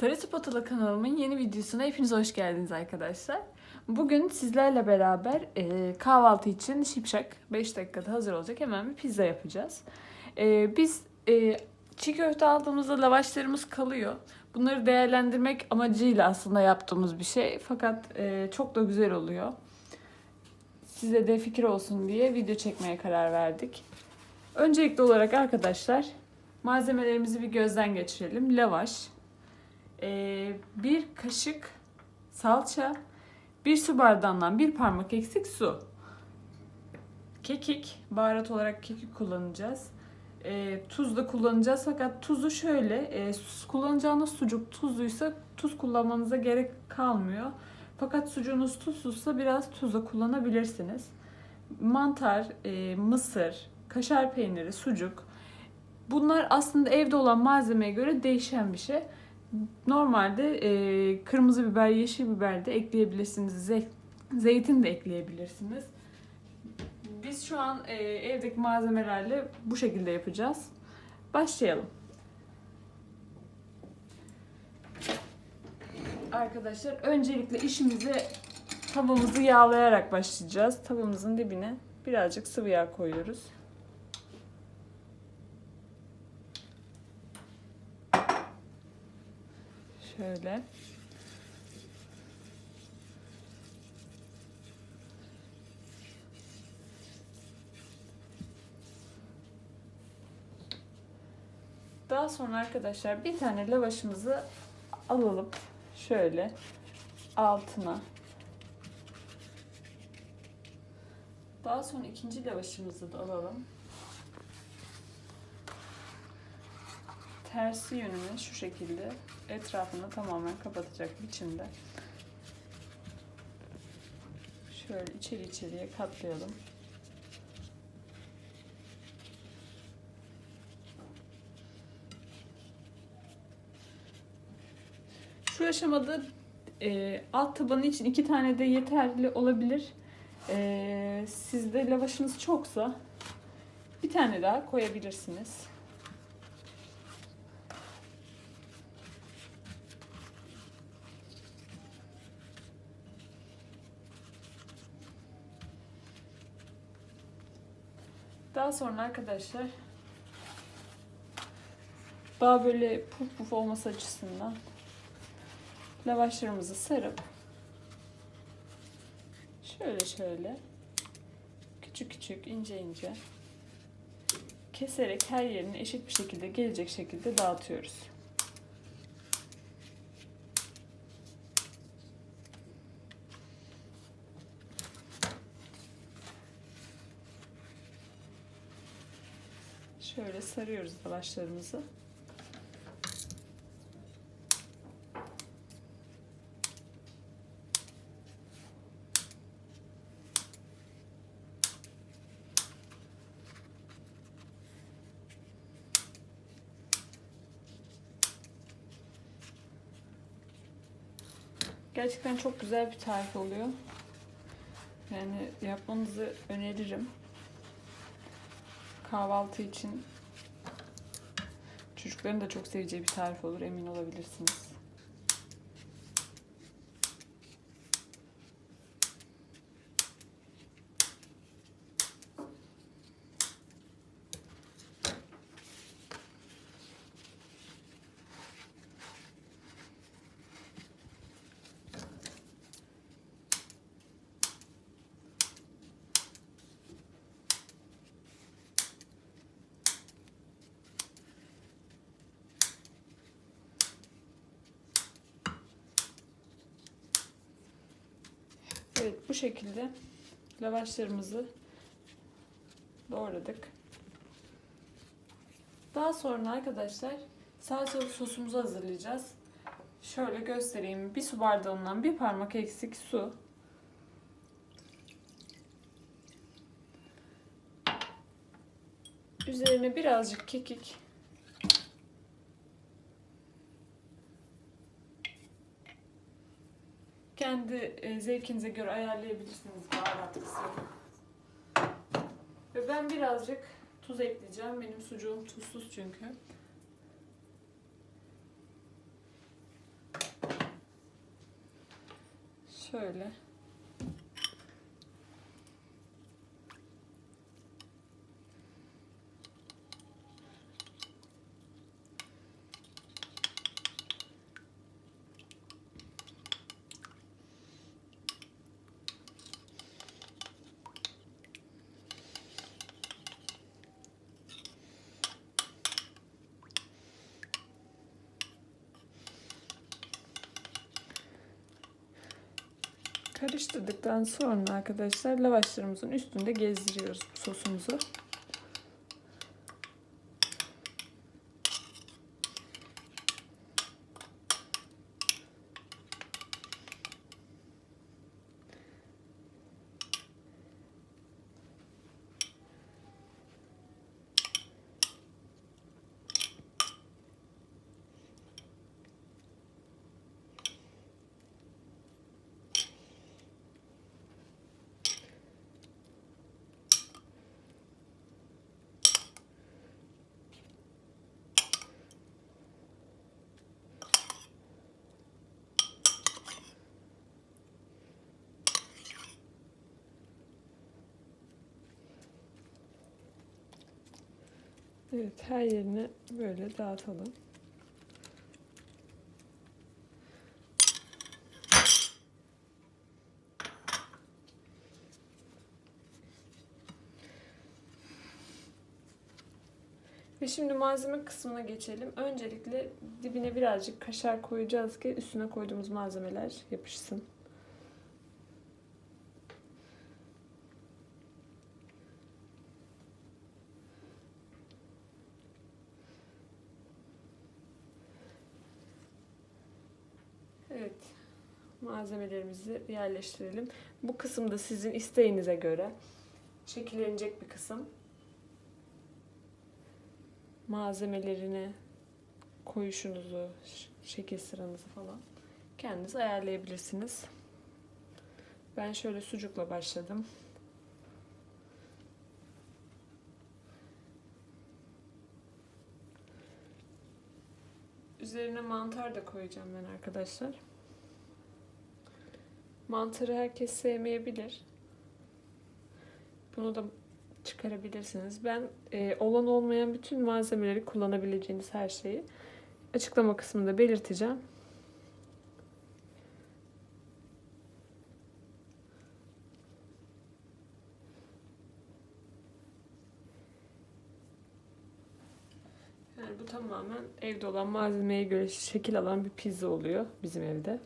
Sarı Spatula kanalımın yeni videosuna hepiniz hoş geldiniz arkadaşlar. Bugün sizlerle beraber e, kahvaltı için şipşak 5 dakikada hazır olacak hemen bir pizza yapacağız. E, biz e, çiğ köfte aldığımızda lavaşlarımız kalıyor. Bunları değerlendirmek amacıyla aslında yaptığımız bir şey. Fakat e, çok da güzel oluyor. Size de fikir olsun diye video çekmeye karar verdik. Öncelikli olarak arkadaşlar malzemelerimizi bir gözden geçirelim. Lavaş, ee, bir kaşık salça, bir su bardağından bir parmak eksik su. Kekik, baharat olarak kekik kullanacağız. Ee, tuz da kullanacağız fakat tuzu şöyle, e, kullanacağınız sucuk tuzluysa tuz kullanmanıza gerek kalmıyor. Fakat sucuğunuz tuzsuzsa biraz tuz da kullanabilirsiniz. Mantar, e, mısır, kaşar peyniri, sucuk. Bunlar aslında evde olan malzemeye göre değişen bir şey. Normalde e, kırmızı biber, yeşil biber de ekleyebilirsiniz. Ze- zeytin de ekleyebilirsiniz. Biz şu an e, evdeki malzemelerle bu şekilde yapacağız. Başlayalım. Arkadaşlar öncelikle işimize tavamızı yağlayarak başlayacağız. Tavamızın dibine birazcık sıvı yağ koyuyoruz. Şöyle. Daha sonra arkadaşlar bir tane lavaşımızı alalım. Şöyle altına. Daha sonra ikinci lavaşımızı da alalım. tersi yönüne şu şekilde etrafını tamamen kapatacak biçimde. Şöyle içeri içeriye katlayalım. Aşamada e, alt tabanı için iki tane de yeterli olabilir. E, sizde lavaşınız çoksa bir tane daha koyabilirsiniz. Daha sonra arkadaşlar daha böyle puf puf olması açısından lavaşlarımızı sarıp şöyle şöyle küçük küçük ince ince keserek her yerine eşit bir şekilde gelecek şekilde dağıtıyoruz. Şöyle sarıyoruz lavaşlarımızı. Gerçekten çok güzel bir tarif oluyor. Yani yapmanızı öneririm kahvaltı için çocukların da çok seveceği bir tarif olur emin olabilirsiniz. Evet bu şekilde lavaşlarımızı doğradık. Daha sonra arkadaşlar salçalı sosumuzu hazırlayacağız. Şöyle göstereyim. Bir su bardağından bir parmak eksik su. Üzerine birazcık kekik. Kendi e, zevkinize göre ayarlayabilirsiniz baharat. Ve ben birazcık tuz ekleyeceğim. Benim sucuğum tuzsuz çünkü. Şöyle. Karıştırdıktan sonra arkadaşlar lavaşlarımızın üstünde gezdiriyoruz sosumuzu. Evet her yerine böyle dağıtalım. Ve şimdi malzeme kısmına geçelim. Öncelikle dibine birazcık kaşar koyacağız ki üstüne koyduğumuz malzemeler yapışsın. Evet. Malzemelerimizi yerleştirelim. Bu kısım da sizin isteğinize göre şekillenecek bir kısım. Malzemelerini, koyuşunuzu, şekil sıranızı falan kendiniz ayarlayabilirsiniz. Ben şöyle sucukla başladım. Üzerine mantar da koyacağım ben arkadaşlar. Mantarı herkes sevmeyebilir. Bunu da çıkarabilirsiniz. Ben e, olan olmayan bütün malzemeleri kullanabileceğiniz her şeyi açıklama kısmında belirteceğim. Yani bu tamamen evde olan malzemeye göre şekil alan bir pizza oluyor bizim evde.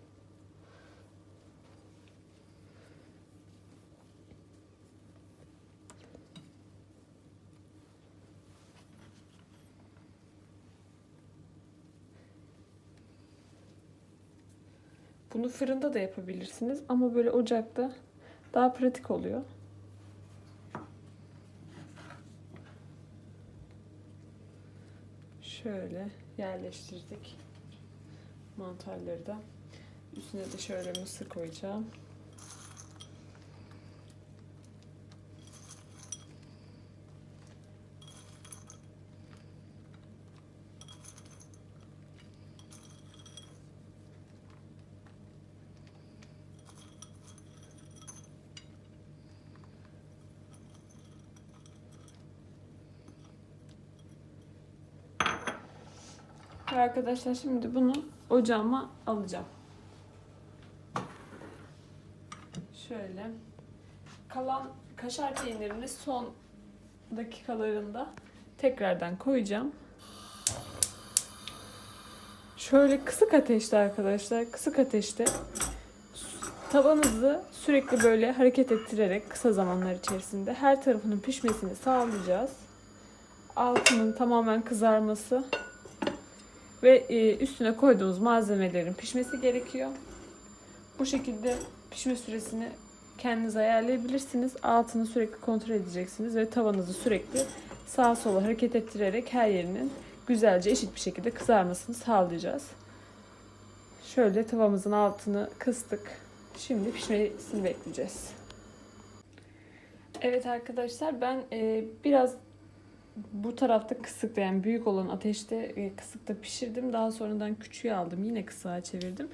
Bunu fırında da yapabilirsiniz ama böyle ocakta daha pratik oluyor. Şöyle yerleştirdik mantarları da. Üstüne de şöyle mısır koyacağım. Arkadaşlar şimdi bunu ocağıma alacağım. Şöyle. Kalan kaşar peynirini son dakikalarında tekrardan koyacağım. Şöyle kısık ateşte arkadaşlar, kısık ateşte tavanızı sürekli böyle hareket ettirerek kısa zamanlar içerisinde her tarafının pişmesini sağlayacağız. Altının tamamen kızarması ve e, üstüne koyduğumuz malzemelerin pişmesi gerekiyor. Bu şekilde pişme süresini kendiniz ayarlayabilirsiniz. Altını sürekli kontrol edeceksiniz ve tavanızı sürekli sağa sola hareket ettirerek her yerinin güzelce eşit bir şekilde kızarmasını sağlayacağız. Şöyle tavamızın altını kıstık. Şimdi pişmesini bekleyeceğiz. Evet arkadaşlar ben e, biraz bu tarafta kısıkta yani büyük olan ateşte e, kısıkta pişirdim. Daha sonradan küçüğe aldım. Yine kısığa çevirdim.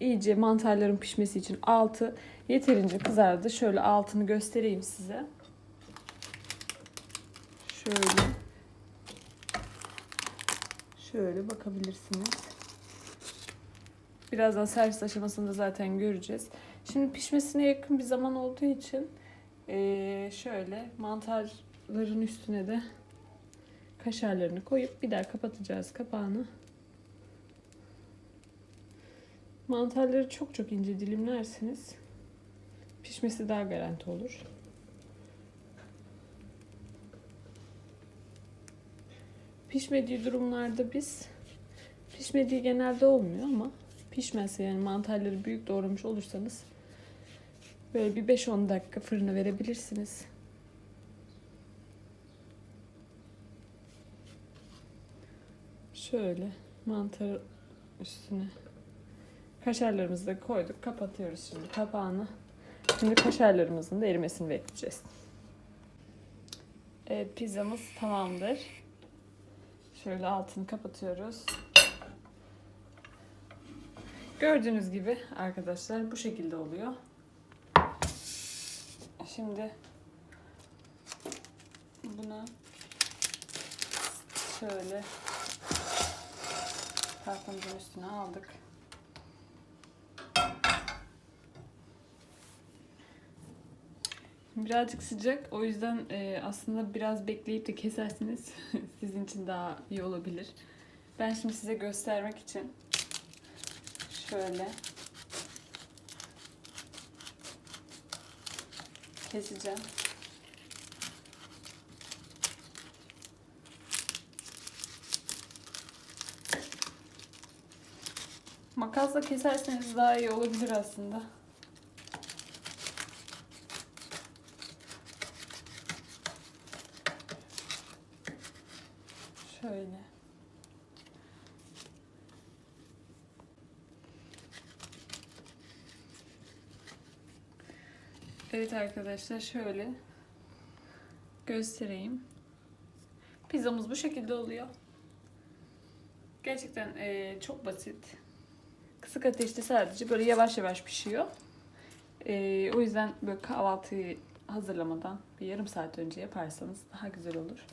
İyice mantarların pişmesi için altı yeterince kızardı. Şöyle altını göstereyim size. Şöyle. Şöyle bakabilirsiniz. Birazdan servis aşamasında zaten göreceğiz. Şimdi pişmesine yakın bir zaman olduğu için eee, şöyle mantarların üstüne de kaşarlarını koyup bir daha kapatacağız kapağını. Mantarları çok çok ince dilimlerseniz pişmesi daha garanti olur. Pişmediği durumlarda biz pişmediği genelde olmuyor ama pişmezse yani mantarları büyük doğramış olursanız böyle bir 5-10 dakika fırına verebilirsiniz. Şöyle mantar üstüne kaşarlarımızı da koyduk. Kapatıyoruz şimdi kapağını. Şimdi kaşarlarımızın da erimesini bekleyeceğiz. Evet pizzamız tamamdır. Şöyle altını kapatıyoruz. Gördüğünüz gibi arkadaşlar bu şekilde oluyor. Şimdi buna şöyle tahtamızın üstüne aldık. Birazcık sıcak o yüzden e, aslında biraz bekleyip de keserseniz sizin için daha iyi olabilir. Ben şimdi size göstermek için şöyle keseceğim. Makasla keserseniz daha iyi olabilir aslında. Şöyle. Evet arkadaşlar şöyle göstereyim. Pizzamız bu şekilde oluyor. Gerçekten eee, çok basit. Kısık ateşte sadece böyle yavaş yavaş pişiyor. Eee, o yüzden böyle kahvaltıyı hazırlamadan bir yarım saat önce yaparsanız daha güzel olur.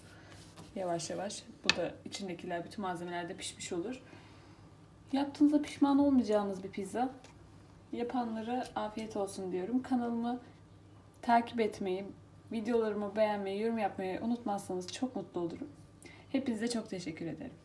Yavaş yavaş. Bu da içindekiler bütün malzemeler de pişmiş olur. Yaptığınızda pişman olmayacağınız bir pizza. Yapanlara afiyet olsun diyorum. Kanalımı takip etmeyi, videolarımı beğenmeyi, yorum yapmayı unutmazsanız çok mutlu olurum. Hepinize çok teşekkür ederim.